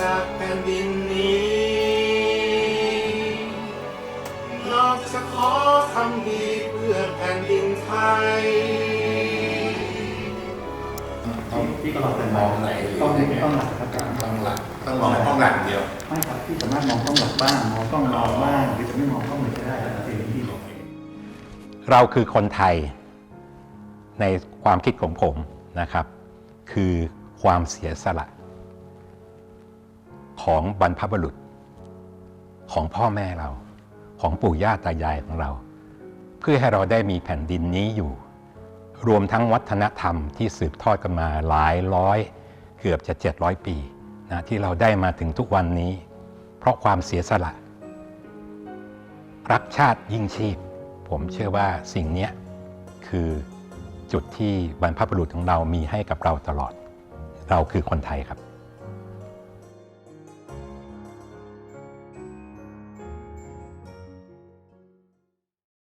จากแผ่นดินนี้นอกจากขอทำดีเพื่อแผ่นดินไทยต้องที่เราเป็นมองไหนต้องต้องหลักอาจารต้องหลักต้องมองห้องหลังเดียวไม่ครับที่สามารถมองต้องหลักบ้างมองต้องนอนบ้างหรือจะไม่มองต้องเลยก็ได้แล้วแต่ที่เราคือคนไทย ในความคิดของผมนะครับ คือความเสียสละ ของบรรพบุรุษ ของพ่อแม่เรา ของปู่ย่าตายายของเรา เพื่อให้เราได้มีแผ่นดินนี้อยู่ รวมทั้งวัฒนธรรมที่สืบทอดกันมาหลายร้อย เกือบจะ 700 ปีนะที่เราได้มาถึงทุกวันนี้ เพราะความเสียสละ รักชาติยิ่งชีพ ผมเชื่อว่าสิ่งนี้คือจุดที่บรรพบุรุษของเรามีให้กับเราตลอด เราคือคนไทยครับ